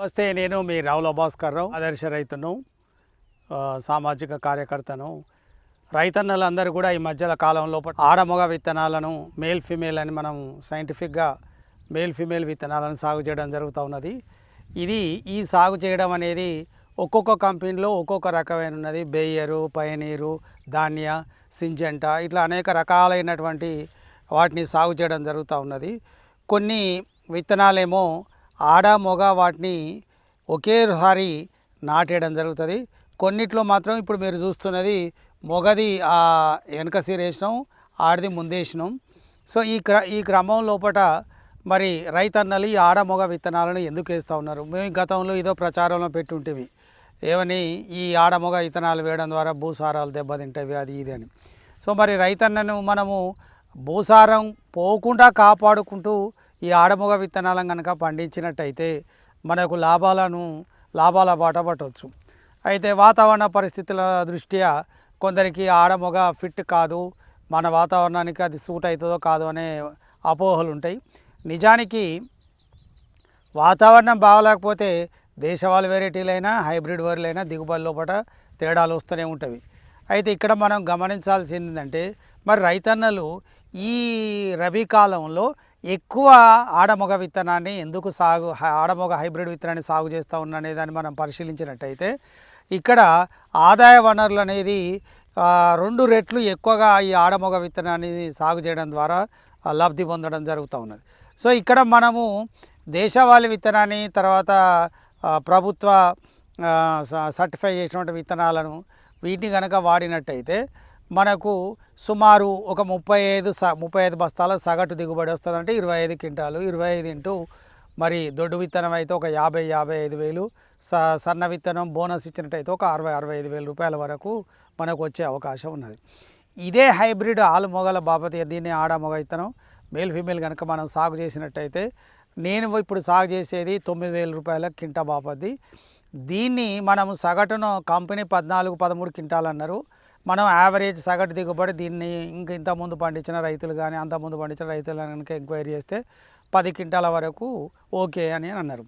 నమస్తే నేను మీ రావుల భాస్కర్ రావు ఆదర్శ రైతును సామాజిక కార్యకర్తను. రైతన్నలందరూ కూడా ఈ మధ్యల కాలంలో ఆడమొగ విత్తనాలను మేల్ ఫిమేల్ అని మనం సైంటిఫిక్గా మేల్ ఫిమేల్ విత్తనాలను సాగు చేయడం జరుగుతూ ఉన్నది. ఇది ఈ సాగు చేయడం అనేది ఒక్కొక్క కంపెనీలో ఒక్కొక్క రకమైన ఉన్నది. బేయరు పయనీరు ధాన్య సింజంట ఇట్లా అనేక రకాలైనటువంటి వాటిని సాగు చేయడం జరుగుతూ ఉన్నది. కొన్ని విత్తనాలేమో ఆడ మొగ వాటిని ఒకేసారి నాటేయడం జరుగుతుంది. కొన్నిట్లో మాత్రం ఇప్పుడు మీరు చూస్తున్నది మొగది వెనక సీర వేసినాం ఆడిది ముందేసినాం సో ఈ క్ర ఈ క్రమం లోపట మరి రైతన్నలు ఈ ఆడ మొగ విత్తనాలను ఎందుకు వేస్తూ ఉన్నారు? మేము గతంలో ఏదో ప్రచారంలో పెట్టుంటివి ఏమని ఈ ఆడ మొగ విత్తనాలు వేయడం ద్వారా భూసారాలు దెబ్బతింటవి అది ఇది అని. సో మరి రైతన్నను మనము భూసారం పోకుండా కాపాడుకుంటూ ఈ ఆడమొగ విత్తనాలను కనుక పండించినట్టయితే మనకు లాభాలను లాభాల బాట పట్టవచ్చు. అయితే వాతావరణ పరిస్థితుల దృష్ట్యా కొందరికి ఆడమొగ ఫిట్ కాదు మన వాతావరణానికి అది సూట్ అవుతుందో కాదో అనే అపోహలు ఉంటాయి నిజానికి వాతావరణం బాగలేకపోతే దేశవాళ వెరైటీలైనా హైబ్రిడ్ వరిలైనా దిగుబడి లోపల తేడాలు వస్తూనే ఉంటవి. అయితే ఇక్కడ మనం గమనించాల్సింది ఏంటంటే మరి రైతన్నలు ఈ రబీ కాలంలో ఎక్కువ ఆడమొగ విత్తనాన్ని ఎందుకు సాగు ఆడమొగ హైబ్రిడ్ విత్తనాన్ని సాగు చేస్తూ ఉన్ననే దాన్ని మనం పరిశీలించినట్టయితే ఇక్కడ ఆదాయ వనరులు అనేది రెండు రెట్లు ఎక్కువగా ఈ ఆడమొగ విత్తనాన్ని సాగు చేయడం ద్వారా లబ్ధి పొందడం జరుగుతూ ఉన్నది. సో ఇక్కడ మనము దేశవాళీ విత్తనాన్ని తర్వాత ప్రభుత్వ స- సర్టిఫై చేసినటువంటి విత్తనాలను వీటిని కనుక వాడినట్టయితే మనకు సుమారు ఒక ముప్పై ఐదు స ముప్పై ఐదు బస్తాల సగటు దిగుబడి వస్తుందంటే ఇరవై ఐదు క్వింటాలు ఇరవై ఐదు ఇంటూ మరి దొడ్డు విత్తనం అయితే ఒక యాభై యాభై ఐదు వేలు స సన్న విత్తనం బోనస్ ఇచ్చినట్టయితే ఒక అరవై అరవై ఐదు వేల రూపాయల వరకు మనకు వచ్చే అవకాశం ఉన్నది. ఇదే హైబ్రిడ్ ఆలు మొగల బాపతి దీన్ని ఆడ మొగ విత్తనం. మేల్ ఫీమేల్ కనుక మనం సాగు చేసినట్టయితే నేను ఇప్పుడు సాగు చేసేది తొమ్మిది వేల రూపాయల కింటా బాపతి. దీన్ని మనము సగటును కంపెనీ పద్నాలుగు పదమూడు క్వింటాలు అన్నారు మనం యావరేజ్ సగటు దిగుబడి దీన్ని ఇంక ఇంతకుముందు పండించిన రైతులు కానీ అంతకుముందు పండించిన రైతులు కనుక ఎంక్వైరీ చేస్తే పది క్వింటాల వరకు ఓకే అని అన్నారు.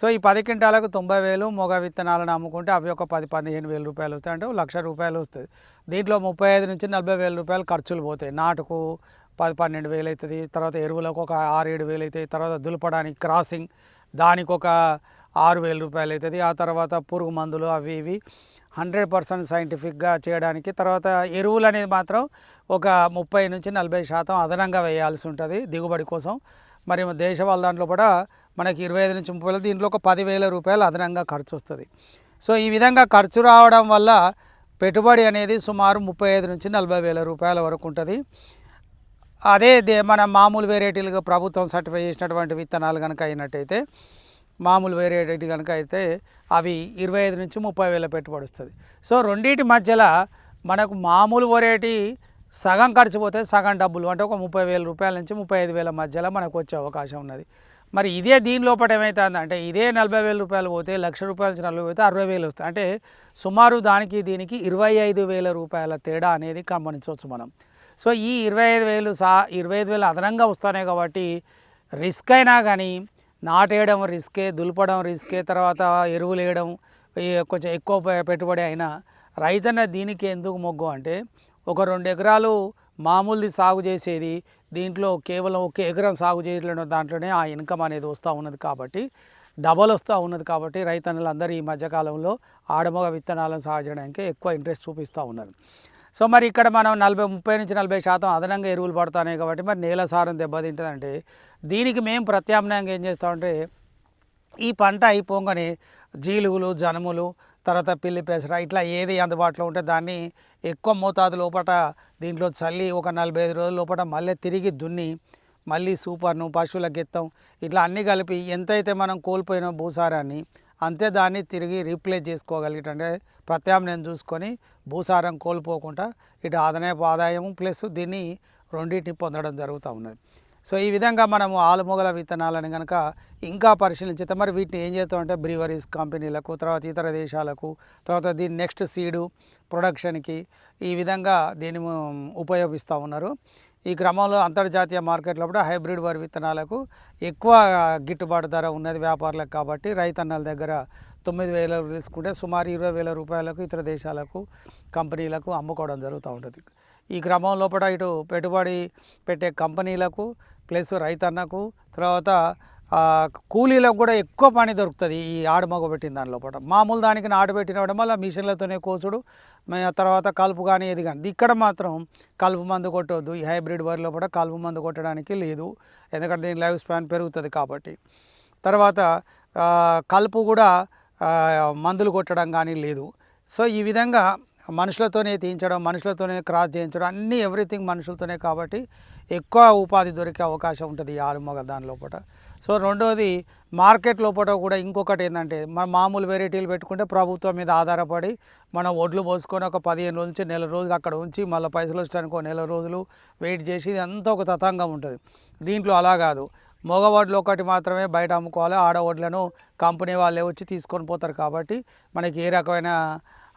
సో ఈ పది క్వింటాలకు తొంభై వేలు మొగ విత్తనాలను అమ్ముకుంటే అవి ఒక పది పదిహేను వేల రూపాయలు వస్తాయి అంటే లక్ష రూపాయలు వస్తుంది దీంట్లో ముప్పై ఐదు నుంచి నలభై వేల రూపాయలు ఖర్చులు పోతాయి. నాటుకు పది పన్నెండు వేలు అవుతుంది. తర్వాత ఎరువులకు ఒక ఆరు ఏడు వేలు అవుతాయి. తర్వాత దులపడానికి క్రాసింగ్ దానికి ఒక ఆరు వేల రూపాయలు అవుతుంది. ఆ తర్వాత పురుగు మందులు అవి ఇవి హండ్రెడ్ పర్సెంట్ సైంటిఫిక్గా చేయడానికి తర్వాత ఎరువులు అనేది మాత్రం ఒక ముప్పై నుంచి నలభై శాతం అదనంగా వేయాల్సి ఉంటుంది దిగుబడి కోసం. మరి దేశ వాళ్ళ దాంట్లో కూడా మనకి ఇరవై ఐదు నుంచి ముప్పై వేలు దీంట్లో ఒక పదివేల రూపాయలు అదనంగా ఖర్చు వస్తుంది. సో ఈ విధంగా ఖర్చు రావడం వల్ల పెట్టుబడి అనేది సుమారు ముప్పై ఐదు నుంచి నలభై వేల రూపాయల వరకు ఉంటుంది. అదే దే- మన మామూలు వెరైటీలుగా ప్రభుత్వం సర్టిఫై చేసినటువంటి విత్తనాలు కనుక అయినట్టయితే మామూలు వెరైటీ కనుక అయితే అవి ఇరవై ఐదు నుంచి ముప్పై వేల పెట్టుబడి వస్తుంది. సో రెండింటి మధ్యలో మనకు మామూలు వరేటి సగం ఖర్చు పోతే సగం డబ్బులు అంటే ఒక ముప్పై వేల రూపాయల నుంచి ముప్పై ఐదు వేల మధ్యలో మనకు వచ్చే అవకాశం ఉన్నది. మరి ఇదే దీని లోపల ఏమవుతుందంటే ఇదే నలభై వేల రూపాయలు పోతే లక్ష రూపాయల నుంచి నలభై పోతే అరవై వేలు వస్తాయి. అంటే సుమారు దానికి దీనికి ఇరవై ఐదు వేల రూపాయల తేడా అనేది గమనించవచ్చు మనం. సో ఈ ఇరవై ఐదు వేలు సా ఇరవై ఐదు వేలు అదనంగా వస్తున్నాయి కాబట్టి రిస్క్ అయినా కానీ నాటేయడం రిస్కే దులపడం రిస్కే తర్వాత ఎరువులు వేయడం కొంచెం ఎక్కువ పెట్టుబడి అయినా రైతన్న దీనికి ఎందుకు మొగ్గు అంటే ఒక రెండు ఎకరాలు మామూలుది సాగు చేసేది దీంట్లో కేవలం ఒక ఎకరం సాగు చేయడం దాంట్లోనే ఆ ఇన్కమ్ అనేది వస్తూ ఉన్నది కాబట్టి డబల్ వస్తూ ఉన్నది కాబట్టి రైతన్నులందరూ ఈ మధ్యకాలంలో ఆడమగ విత్తనాలను సాగు చేయడానికి ఎక్కువ ఇంట్రెస్ట్ చూపిస్తూ ఉన్నారు. సో మరి ఇక్కడ మనం నలభై ముప్పై నుంచి నలభై శాతం అదనంగా ఎరువులు పడుతున్నాయి కాబట్టి మరి నేల సారం దెబ్బతింటుందంటే దీనికి మేము ప్రత్యామ్నాయంగా ఏం చేస్తామంటే ఈ పంట అయిపోగానే జీలుగులు జనుములు తర్వాత పిల్లి పెసర ఇట్లా ఏది అందుబాటులో ఉంటే దాన్ని ఎక్కువ మోతాదు లోపట దీంట్లో చల్లి ఒక నలభై ఐదు రోజుల లోపల మళ్ళీ తిరిగి దున్ని మళ్ళీ సూపర్ను పశువుల గెత్తం ఇట్లా అన్నీ కలిపి ఎంతైతే మనం కోల్పోయిన భూసారాన్ని అంతే దాన్ని తిరిగి రీప్లేస్ చేసుకోగలిగితే ప్రత్యామ్నాయం చూసుకొని భూసారం కోల్పోకుండా ఇటు ఆదాయపు ఆదాయం ప్లస్ దీన్ని రెండింటిని పొందడం జరుగుతూ ఉన్నది. సో ఈ విధంగా మనము ఆలుమొగల విత్తనాలను కనుక ఇంకా పరిశీలించితే మరి వీటిని ఏం చేస్తామంటే బ్రీవరీస్ కంపెనీలకు తర్వాత ఇతర దేశాలకు తర్వాత దీని నెక్స్ట్ సీడు ప్రొడక్షన్కి ఈ విధంగా దీన్ని ఉపయోగిస్తూ ఉన్నారు. ఈ క్రమంలో అంతర్జాతీయ మార్కెట్లో కూడా హైబ్రిడ్ వరి విత్తనాలకు ఎక్కువ గిట్టుబాటు ధర ఉన్నది వ్యాపారులకు కాబట్టి రైతన్నల దగ్గర తొమ్మిది వేల తీసుకుంటే సుమారు ఇరవై వేల రూపాయలకు ఇతర దేశాలకు కంపెనీలకు అమ్ముకోవడం జరుగుతూ ఉంటుంది. ఈ క్రమం లోపల ఇటు పెట్టుబడి పెట్టే కంపెనీలకు ప్లస్ రైతన్నకు తర్వాత కూలీలకు కూడా ఎక్కువ పని దొరుకుతుంది ఈ ఆడు మగ పెట్టిన దాని లోపల మామూలు దానికి నాటు పెట్టినవడం వల్ల మిషన్లతోనే కోసుడు తర్వాత కలుపు కానీ ఏది కానీ. ఇక్కడ మాత్రం కలుపు మందు కొట్టవద్దు ఈ హైబ్రిడ్ వరిలో కూడా కలుపు మందు కొట్టడానికి లేదు. ఎందుకంటే దీని లైఫ్ స్పాన్ పెరుగుతుంది కాబట్టి. తర్వాత కలుపు కూడా మందులు కొట్టడం కానీ లేదు. సో ఈ విధంగా మనుషులతోనే తీయించడం మనుషులతోనే క్రాస్ చేయించడం అన్నీ ఎవ్రీథింగ్ మనుషులతోనే కాబట్టి ఎక్కువ ఉపాధి దొరికే అవకాశం ఉంటుంది ఈ ఆలుమగ దాని లోపల సో రెండోది మార్కెట్ లోపల కూడా ఇంకొకటి ఏంటంటే మన మామూలు వెరైటీలు పెట్టుకుంటే ప్రభుత్వం మీద ఆధారపడి మనం ఒడ్లు పోసుకొని ఒక పదిహేను రోజుల నుంచి నెల రోజులు అక్కడ ఉంచి మళ్ళీ పైసలు వచ్చడానికి ఒక నెల రోజులు వెయిట్ చేసి ఇది అంతా ఒక తతంగం ఉంటుంది. దీంట్లో అలా కాదు. మగవాడ్లు ఒకటి మాత్రమే బయట అమ్ముకోవాలి. ఆడవడ్లను కంపెనీ వాళ్ళే వచ్చి తీసుకొని పోతారు కాబట్టి మనకి ఏ రకమైన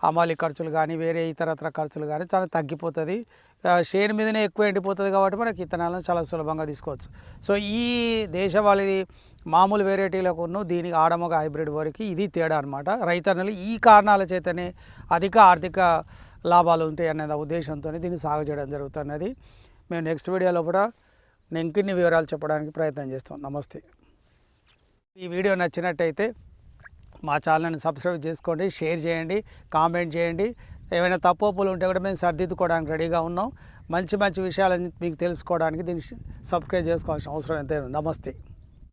అమాలి ఖర్చులు కానీ వేరే ఇతరత్ర ఖర్చులు కానీ చాలా తగ్గిపోతుంది. ఆ, షేర్ మీదనే ఎక్కువ ఎండిపోతుంది కాబట్టి మనకి ఇత్తనాలను చాలా సులభంగా తీసుకోవచ్చు. సో ఈ దేశవాళిది మామూలు వెరైటీలకు దీనికి ఆడమగ హైబ్రిడ్ వరకు ఇది తేడా అనమాట రైతన్నలు ఈ కారణాల చేతనే అధిక ఆర్థిక లాభాలు ఉంటాయి అనే ఉద్దేశంతో దీన్ని సాగు చేయడం జరుగుతున్నది. మేము నెక్స్ట్ వీడియోలో కూడా నేను ఇంకిన్ని వివరాలు చెప్పడానికి ప్రయత్నం చేస్తాం. నమస్తే. ఈ వీడియో నచ్చినట్టయితే మా ఛానల్ని సబ్స్క్రైబ్ చేసుకోండి షేర్ చేయండి కామెంట్ చేయండి. ఏమైనా తప్పులు ఉంటే కూడా మేము సర్దిద్దుకోవడానికి రెడీగా ఉన్నాం. మంచి మంచి విషయాలని మీకు తెలుసుకోవడానికి దీన్ని సబ్స్క్రైబ్ చేసుకోవాల్సిన అవసరం ఎంతైనా నమస్తే.